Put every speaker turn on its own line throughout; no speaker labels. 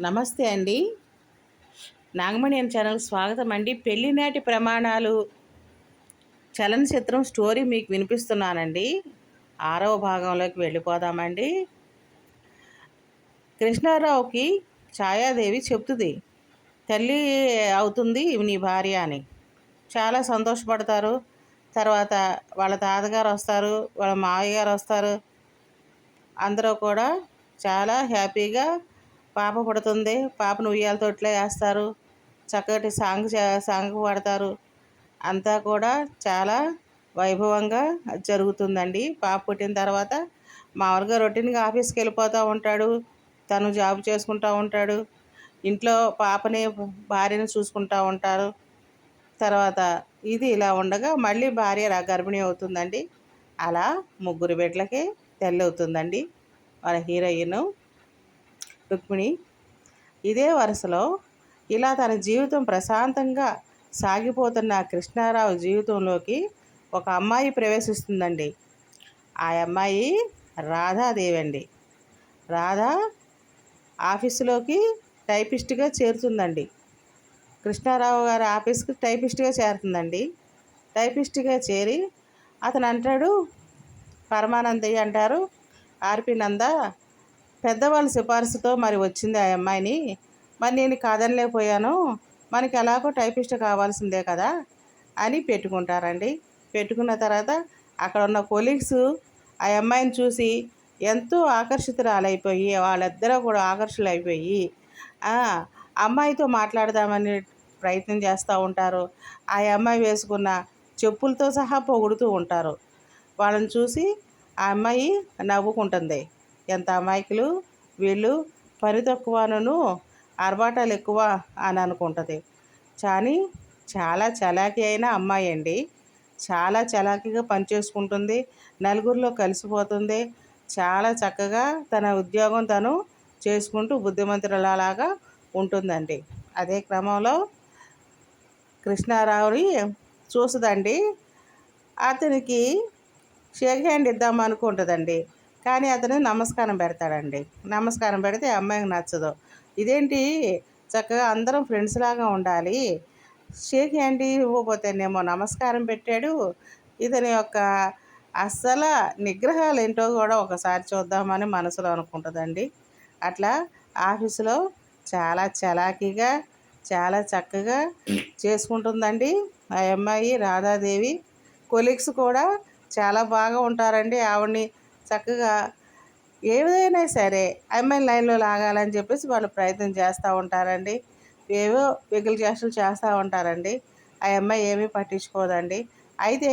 నమస్తే అండి. నాగమణి అని ఛానల్ స్వాగతం అండి. పెళ్ళినాటి ప్రమాణాలు చలనచిత్రం స్టోరీ మీకు వినిపిస్తున్నానండి. ఆరవ భాగంలోకి వెళ్ళిపోదామండి. కృష్ణారావుకి ఛాయాదేవి చెప్తుంది తల్లి అవుతుంది నీ భార్య అని. చాలా సంతోషపడతారు. తర్వాత వాళ్ళ తాతగారు వస్తారు వాళ్ళ మావయ్య గారు వస్తారు. అందరూ కూడా చాలా హ్యాపీగా పాప పుడుతుంది. పాపను ఉయ్యాలతో వేస్తారు. చక్కటి సాంగ్ సాంగ్ పాడతారు. అంతా కూడా చాలా వైభవంగా జరుగుతుందండి. పాప పుట్టిన తర్వాత మామూలుగా రొటీన్గా ఆఫీస్కి వెళ్ళిపోతూ ఉంటాడు. తను జాబ్ చేసుకుంటూ ఉంటాడు. ఇంట్లో పాపని భార్యను చూసుకుంటూ ఉంటారు. తర్వాత ఇది ఇలా ఉండగా మళ్ళీ భార్య గర్భిణీ అవుతుందండి. అలా ముగ్గురు బిడ్డలకి తెల్లవుతుందండి అవుతుందండి. వాళ్ళ హీరోయిన్ రుక్మిణి ఇదే వరుసలో ఇలా తన జీవితం ప్రశాంతంగా సాగిపోతున్న కృష్ణారావు జీవితంలోకి ఒక అమ్మాయి ప్రవేశిస్తుందండి. ఆ అమ్మాయి రాధాదేవి అండి రాధా ఆఫీసులోకి టైపిస్ట్గా చేరుతుందండి. కృష్ణారావు గారి ఆఫీస్కి టైపిస్ట్గా చేరుతుందండి. టైపిస్ట్గా చేరి అతను అంటాడు పరమానందయ్య అంటారు. ఆర్పి నంద పెద్దవాళ్ళ సిఫార్సుతో మరి వచ్చింది ఆ అమ్మాయిని. మరి నేను కాదనలేకపోయాను. మనకి ఎలాగో టైపిస్ట్ కావాల్సిందే కదా అని పెట్టుకుంటారండి. పెట్టుకున్న తర్వాత అక్కడ ఉన్న కొలీగ్స్ ఆ అమ్మాయిని చూసి ఎంతో ఆకర్షితురాలైపోయి వాళ్ళిద్దరూ కూడా ఆకర్షులైపోయి అమ్మాయితో మాట్లాడదామని ప్రయత్నం చేస్తూ ఉంటారు. ఆ అమ్మాయి వేసుకున్న చెప్పులతో సహా పొగుడుతూ ఉంటారు. వాళ్ళని చూసి ఆ అమ్మాయి నవ్వుకుంటుంది. ఎంత అమాయకులు? వీళ్ళు పని తక్కువను ఆర్భాటాలు ఎక్కువ అని అనుకుంటుంది. కానీ చాలా చలాకీ అయిన అమ్మాయి అండి. చాలా చలాకీగా పనిచేసుకుంటుంది. నలుగురిలో కలిసిపోతుంది. చాలా చక్కగా తన ఉద్యోగం తను చేసుకుంటూ బుద్ధిమంతులలాగా ఉంటుందండి. అదే క్రమంలో కృష్ణారావుని చూస్తుందండి. అతనికి షేక్ హ్యాండ్ ఇద్దాం అనుకుంటుందండి కానీ అతను నమస్కారం పెడతాడండి. నమస్కారం పెడితే అమ్మాయికి నచ్చదు. ఇదేంటి? చక్కగా అందరం ఫ్రెండ్స్ లాగా ఉండాలి. షేక్ హ్యాండ్ ఇవ్వబోతేనేమో నమస్కారం పెట్టాడు. ఇతని యొక్క అస్సలు నిగ్రహాలు ఏంటో కూడా ఒకసారి చూద్దామని మనసులో అనుకుంటుందండి. అట్లా ఆఫీసులో చాలా చలాకీగా చాలా చక్కగా చేసుకుంటుందండి ఆ అమ్మాయి రాధాదేవి. కొలీగ్స్ కూడా చాలా బాగా ఉంటారండి. ఆవిడని చక్కగా ఏదైనా సరే అమ్మాయి లైన్లో లాగాలని చెప్పేసి వాళ్ళు ప్రయత్నం చేస్తూ ఉంటారండి. ఏవో వెగులు చేష్టలు చేస్తూ ఉంటారండి. ఆ అమ్మాయి ఏమీ పట్టించుకోదండి. అయితే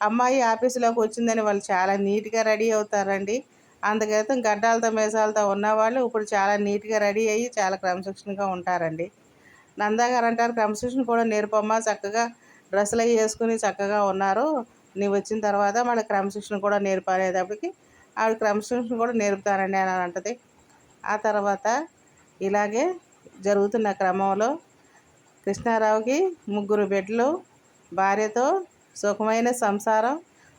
అమ్మాయి ఆఫీసులోకి వచ్చిందని వాళ్ళు చాలా నీట్గా రెడీ అవుతారండి. అందుకైతే గడ్డాలతో మేసాలతో ఉన్నవాళ్ళు ఇప్పుడు చాలా నీట్గా రెడీ అయ్యి చాలా క్రమశిక్షణగా ఉంటారండి. నందాగారు అంటారు క్రమశిక్షణ కూడా నేర్పమ్మా చక్కగా డ్రెస్సులు అవి వేసుకుని చక్కగా ఉన్నారు. నీవు వచ్చిన తర్వాత మళ్ళీ క్రమశిక్షణ కూడా నేర్పనేటప్పటికి ఆవిడ క్రమశిక్షణ కూడా నేర్పుతానండి అని అంటది. ఆ తర్వాత ఇలాగే జరుగుతున్న క్రమంలో కృష్ణారావుకి ముగ్గురు బిడ్డలు భార్యతో సుఖమైన సంసారం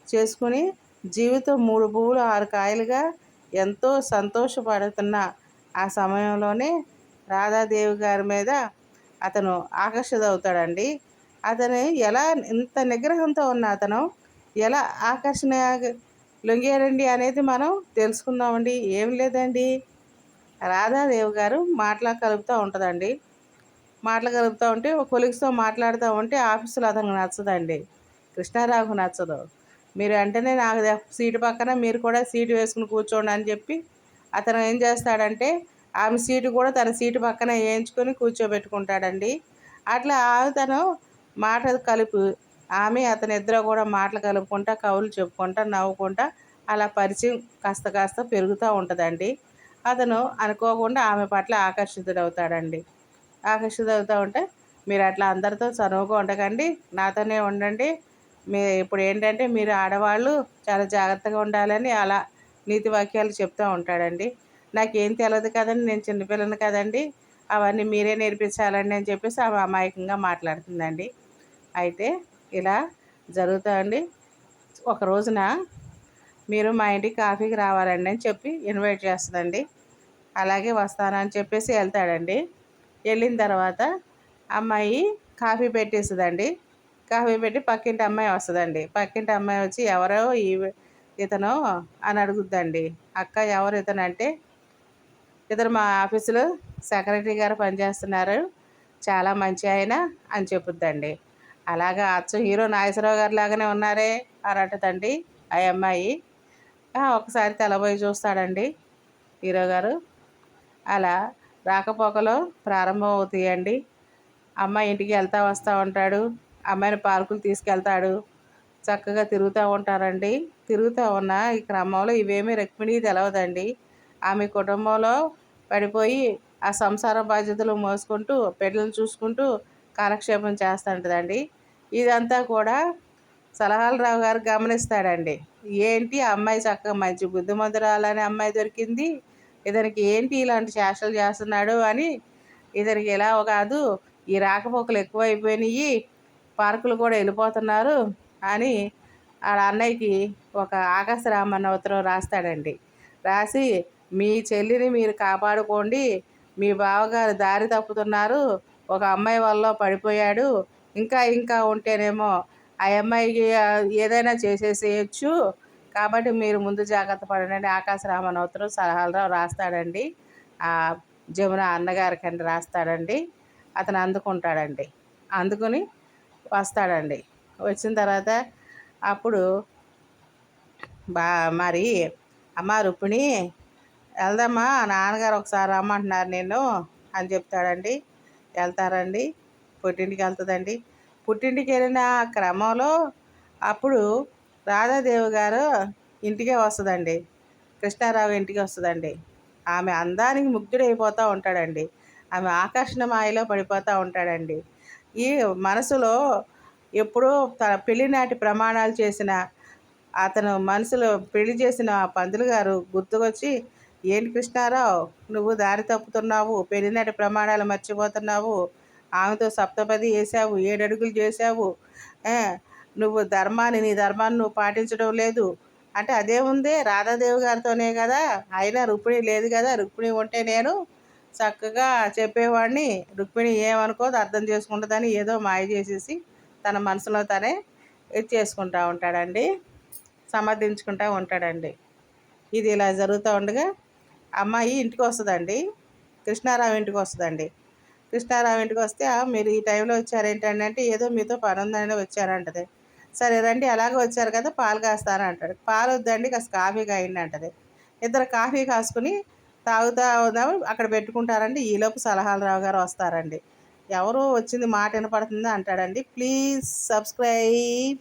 చేసుకుని జీవితం మూడు పువ్వులు ఆరు కాయలుగా ఎంతో సంతోషపడుతున్న ఆ సమయంలోనే రాధాదేవి గారి మీద అతను ఆకర్షితవుతాడండి. అతను ఎలా ఇంత నిగ్రహంతో ఉన్న అతను ఎలా ఆకర్షణ లొంగేరండి అనేది మనం తెలుసుకుందామండి. ఏం లేదండి. రాధాదేవి గారు మాటలా కలుపుతూ ఉంటుందండి. మాటలు కలుపుతూ ఉంటే ఒక కొలిగ్స్తో మాట్లాడుతూ ఉంటే ఆఫీసులో అతనికి నచ్చదండి. కృష్ణారావుకు నచ్చదు. మీరు వెంటనే నాకు సీటు పక్కన మీరు కూడా సీటు వేసుకుని కూర్చోండి అని చెప్పి అతను ఏం చేస్తాడంటే ఆమె సీటు కూడా తన సీటు పక్కన వేయించుకొని కూర్చోబెట్టుకుంటాడండి. అట్లా తను మాట కలుపు ఆమె అతని ఇద్దరు కూడా మాటలు కలుపుకుంటా కవులు చెప్పుకుంటా నవ్వుకుంటా అలా పరిచయం కాస్త కాస్త పెరుగుతూ ఉంటుందండి. అతను అనుకోకుండా ఆమె పట్ల ఆకర్షితుడవుతాడండి. ఆకర్షితుడవుతూ ఉంటే మీరు అట్లా అందరితో చనువుగా ఉండకండి నాతోనే ఉండండి. మీ ఇప్పుడు ఏంటంటే మీరు ఆడవాళ్ళు చాలా జాగ్రత్తగా ఉండాలని అలా నీతి వాక్యాలు చెప్తూ ఉంటాడండి. నాకేం తెలియదు కదండి నేను చిన్నపిల్లని కదండి అవన్నీ మీరే నేర్పించాలండి అని చెప్పేసి ఆమె అమాయకంగా మాట్లాడుతుందండి. అయితే ఇలా జరుగుతాయండి. ఒక రోజున మీరు మా ఇంటికి కాఫీకి రావాలండి అని చెప్పి ఇన్వైట్ చేస్తుందండి. అలాగే వస్తానని చెప్పేసి వెళ్తాడండి. వెళ్ళిన తర్వాత అమ్మాయి కాఫీ పెట్టేస్తుందండి. కాఫీ పెట్టి పక్కింటి అమ్మాయి వస్తుందండి. పక్కింటి అమ్మాయి వచ్చి ఎవరో ఈ ఇతను అని అడుగుద్దండి. అక్క ఎవరు ఇతను? అంటే ఇతను మా ఆఫీసులో సెక్రటరీ గారు పనిచేస్తున్నారు. చాలా మంచి ఆయన అని చెప్పుద్దండి. అలాగా అచ్చు హీరో నాగేశ్వరరావు గారు లాగానే ఉన్నారే అని అంటదండి ఆ అమ్మాయి. ఒకసారి తెలబోయి చూస్తాడండి హీరో గారు. అలా రాకపోకలో ప్రారంభం అవుతాయండి. అమ్మాయి ఇంటికి వెళ్తా వస్తూ ఉంటాడు అమ్మాయిని పార్కులు తీసుకెళ్తాడు చక్కగా తిరుగుతూ ఉంటారండి. తిరుగుతూ ఉన్న ఈ క్రమంలో ఇవేమీ రుక్మిణి తెలవదండి. ఆమె కుటుంబంలో పడిపోయి ఆ సంసార బాధ్యతలు మోసుకుంటూ పెళ్ళిని చూసుకుంటూ కాలక్షేపం చేస్తుంటుందండి. ఇదంతా కూడా సలహాల రావు గారు గమనిస్తాడండి. ఏంటి ఆ అమ్మాయి చక్కగా మంచి బుద్ధిమంతురాలని అమ్మాయి దొరికింది. ఇతనికి ఏంటి ఇలాంటి చేష్టలు చేస్తున్నాడు అని ఇతనికి ఎలా కాదు ఈ రాకపోకలు ఎక్కువైపోయినాయి పార్కులు కూడా వెళ్ళిపోతున్నారు అని ఆడ అన్నయ్యకి ఒక ఆకాశ రామన్న ఉత్తరం రాస్తాడండి. రాసి మీ చెల్లిని మీరు కాపాడుకోండి. మీ బావగారు దారి తప్పుతున్నారు. ఒక అమ్మాయి వల్ల పడిపోయాడు. ఇంకా ఇంకా ఉంటేనేమో ఆ అమ్మాయికి ఏదైనా చేసేసేయచ్చు. కాబట్టి మీరు ముందు జాగ్రత్త పడండి. ఆకాశ రామనవతరం సలహాలరావు రాస్తాడండి. ఆ జమున అన్నగారికి రాస్తాడండి. అతను అందుకుంటాడండి. అందుకుని వస్తాడండి. వచ్చిన తర్వాత అప్పుడు బా మరి అమ్మ రుక్మిణి వెళ్దామా? నాన్నగారు ఒకసారి రమ్మంటున్నారు నేను అని చెప్తాడండి. వెళ్తారండి. పుట్టింటికి వెళ్తుందండి పుట్టింటికి వెళ్ళిన క్రమంలో అప్పుడు రాధాదేవి గారు ఇంటికే వస్తుందండి. కృష్ణారావు ఇంటికి వస్తుందండి. ఆమె అందానికి ముగ్ధుడైపోతూ ఉంటాడండి. ఆమె ఆకర్షణ మాయలో పడిపోతూ ఉంటాడండి. ఈ మనసులో ఎప్పుడూ తన పెళ్ళినాటి ప్రమాణాలు చేసిన అతను మనసులో పెళ్ళి చేసిన పంతులు గారు గుర్తుకొచ్చి ఏంటి కృష్ణారావు నువ్వు దారి తప్పుతున్నావు పెళ్ళినాటి ప్రమాణాలు మర్చిపోతున్నావు ఆమెతో సప్తపది వేసావు ఏడడుగులు చేసావు నువ్వు ధర్మాన్ని నీ ధర్మాన్ని నువ్వు పాటించడం లేదు. అంటే అదే ఉంది రాధాదేవి గారితోనే కదా? అయినా రుక్మిణి లేదు కదా? రుక్మిణి ఉంటే నేను చక్కగా చెప్పేవాడిని రుక్మిణి ఏమనుకోదు అర్థం చేసుకుంటుందని ఏదో మాయ చేసేసి తన మనసులో తనే ఇది చేసుకుంటూ ఉంటాడండి సమర్థించుకుంటూ ఉంటాడండి. ఇది ఇలా జరుగుతూ ఉండగా అమ్మాయి ఇంటికి వస్తుందండి. కృష్ణారావు ఇంటికి వస్తుందండి. కృష్ణారావు ఇంటికి వస్తే మీరు ఈ టైంలో వచ్చారేంటండి అంటే ఏదో మీతో పని ఉందని వచ్చారంటది. సరే రండి అలాగే వచ్చారు కదా పాలు కాస్తాను అంటాడు. పాలు వద్దండి కాస్త కాఫీ కాయండి అంటది. ఇద్దరు కాఫీ కాసుకుని తాగుతా ఉందాము అక్కడ పెట్టుకుంటారండి. ఈలోపు సలహాలు రావు గారు వస్తారండి. ఎవరు వచ్చింది మాట వినపడుతుందో అంటాడండి. Please subscribe.